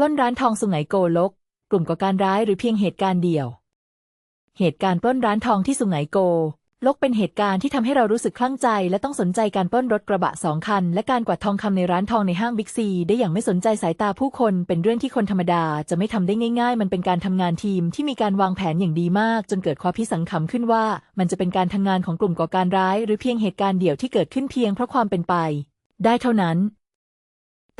ปล้นร้านทองสุไหงโกลก กลุ่มก่อการร้ายหรือเพียงเหตุการณ์เดียว เหตุการณ์ปล้นร้านทองที่สุไหงโกลกเป็นเหตุการณ์ที่ทำให้เรารู้สึกคลั่งใจ และต้องสนใจการปล้นรถกระบะสองคัน และการกวาดทองคำในร้านทองในห้างบิ๊กซี ได้อย่างไม่สนใจสายตาผู้คน เป็นเรื่องที่คนธรรมดาจะไม่ทำได้ง่าย ๆ มันเป็นการทำงานทีมที่มีการวางแผนอย่างดีมาก จนเกิดความพิสังขำขึ้นว่า มันจะเป็นการทำงานของกลุ่มก่อการร้าย หรือเพียงเหตุการณ์เดี่ยวที่เกิดขึ้นเพียงเพราะความเป็นไป ได้เท่านั้น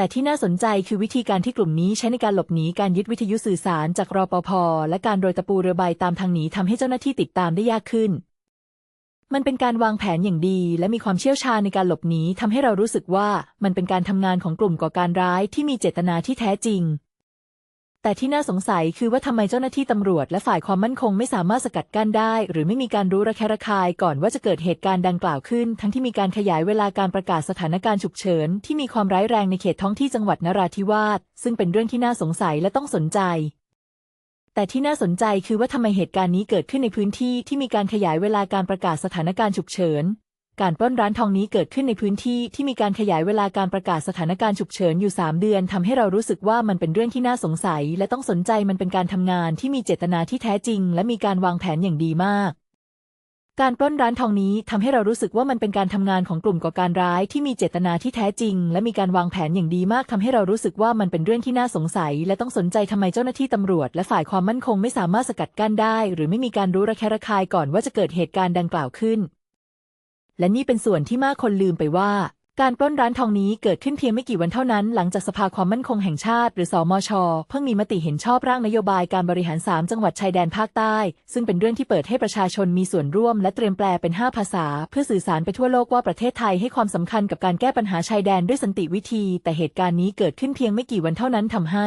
แต่ที่น่าสนใจคือวิธีการที่กลุ่มนี้ใช้ในการหลบหนีการยึดวิทยุสื่อสารจากรปภและการโรยตะปูเรือใบตามทางหนีทำให้เจ้าหน้าที่ติดตามได้ยากขึ้น มันเป็นการวางแผนอย่างดี และมีความเชี่ยวชาญในการหลบหนีทำให้เรารู้สึกว่ามันเป็นการทำงานของกลุ่มก่อการร้ายที่มีเจตนาที่แท้จริง แต่ที่น่าสงสัยคือว่าทำไมเจ้าหน้าที่ตำรวจและฝ่ายความมั่นคงไม่สามารถสกัดกั้นได้ หรือไม่มีการรู้ระแคะระคายก่อนว่าจะเกิดเหตุการณ์ดังกล่าวขึ้น ทั้งที่มีการขยายเวลาการประกาศสถานการณ์ฉุกเฉินที่มีความร้ายแรงในเขตท้องที่จังหวัดนราธิวาสซึ่งเป็นเรื่องที่น่าสงสัยและต้องสนใจ แต่ที่น่าสนใจคือว่าทำไมเหตุการณ์นี้เกิดขึ้นในพื้นที่ที่มีการขยายเวลาการประกาศสถานการณ์ฉุกเฉิน การปล้นร้านทองนี้เกิดขึ้นในพื้นที่ที่มีการขยายเวลาการประกาศสถานการณ์ฉุกเฉินอยู่ 3 เดือนทำให้เรารู้สึกว่ามันเป็นเรื่องที่น่าสงสัย และต้องสนใจมันเป็นการทำงานที่มีเจตนาที่แท้จริง และมีการวางแผนอย่างดีมาก การปล้นร้านทองนี้ทำให้เรารู้สึกว่ามันเป็นการทำงานของกลุ่มก่อการร้ายที่มีเจตนาที่แท้จริง และมีการวางแผนอย่างดีมากทำให้เรารู้สึกว่ามันเป็นเรื่องที่น่าสงสัย และต้องสนใจทำไมเจ้าหน้าที่ตำรวจ และฝ่ายความมั่นคงไม่สามารถสกัดกั้นได้ หรือไม่มีการรู้ระแคะระคายก่อนว่าจะเกิดเหตุการณ์ดังกล่าวขึ้น และนี่เป็นส่วนที่มากคนลืมไปว่าการปล้นร้านทองนี้เกิดขึ้นเพียงไม่กี่วันเท่านั้น หลังจากสภาความมั่นคงแห่งชาติ หรือสมช เพิ่งมีมติเห็นชอบร่างนโยบายการบริหาร 3 จังหวัดชายแดนภาคใต้ ซึ่งเป็นเรื่องที่เปิดให้ประชาชนมีส่วนร่วม และเตรียมแปลเป็น 5 ภาษา เพื่อสื่อสารไปทั่วโลกว่าประเทศไทยให้ความสำคัญกับการแก้ปัญหาชายแดนด้วยสันติวิธี แต่เหตุการณ์นี้เกิดขึ้นเพียงไม่กี่วันเท่านั้นทำให้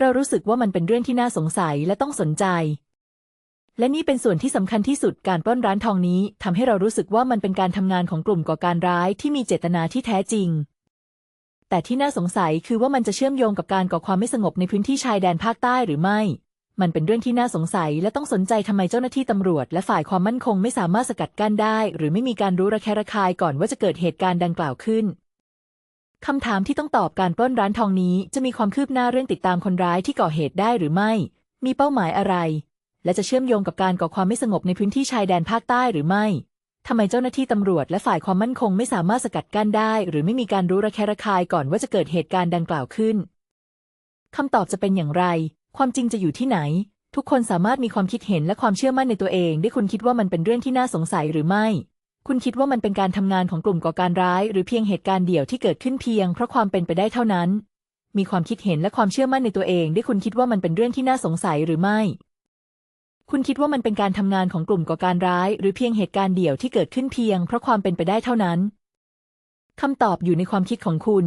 เรารู้สึกว่ามันเป็นเรื่องที่น่าสงสัยและต้องสนใจ และนี่เป็นส่วนที่สำคัญที่สุดการปล้นร้านทองนี้ทำให้เรารู้สึกว่ามันเป็นการทำงานของกลุ่มก่อการร้ายที่มีเจตนาที่แท้จริง แต่ที่น่าสงสัยคือว่ามันจะเชื่อมโยงกับการก่อความไม่สงบในพื้นที่ชายแดนภาคใต้หรือไม่ มันเป็นเรื่องที่น่าสงสัยและต้องสนใจทำไมเจ้าหน้าที่ตำรวจ และฝ่ายความมั่นคงไม่สามารถสกัดกั้นได้ หรือไม่มีการรู้ระแคะระคายก่อนว่าจะเกิดเหตุการณ์ดังกล่าวขึ้นคำถามที่ต้องตอบการปล้นร้านทองนี้ จะมีความคืบหน้าเรื่องติดตามคนร้ายที่ก่อเหตุได้หรือไม่ มีเป้าหมายอะไร และจะเชื่อมโยงกับการก่อความไม่สงบในพื้นที่ชายแดนภาคใต้หรือไม่ทำไมเจ้าหน้าที่ตำรวจและฝ่ายความมั่นคงไม่สามารถสกัดกั้นได้ หรือไม่มีการรู้ระแคะระคายก่อนว่าจะเกิดเหตุการณ์ดังกล่าวขึ้นคำตอบจะเป็นอย่างไร ความจริงจะอยู่ที่ไหน ทุกคนสามารถมีความคิดเห็นและความเชื่อมั่นในตัวเองได้คุณคิดว่ามันเป็นเรื่องที่น่าสงสัยหรือไม่ คุณคิดว่ามันเป็นการทำงานของกลุ่มก่อการร้าย หรือเพียงเหตุการณ์เดี่ยวที่เกิดขึ้นเพียงเพราะความเป็นไปได้เท่านั้น มีความคิดเห็นและความเชื่อมั่นในตัวเองได้คุณคิดว่ามันเป็นเรื่องที่น่าสงสัยหรือไม่ คุณคิดว่ามันเป็นการทำงานของกลุ่มก่อการร้าย หรือเพียงเหตุการณ์เดี่ยวที่เกิดขึ้นเพียงเพราะความเป็นไปได้เท่านั้นคำตอบอยู่ในความคิดของคุณ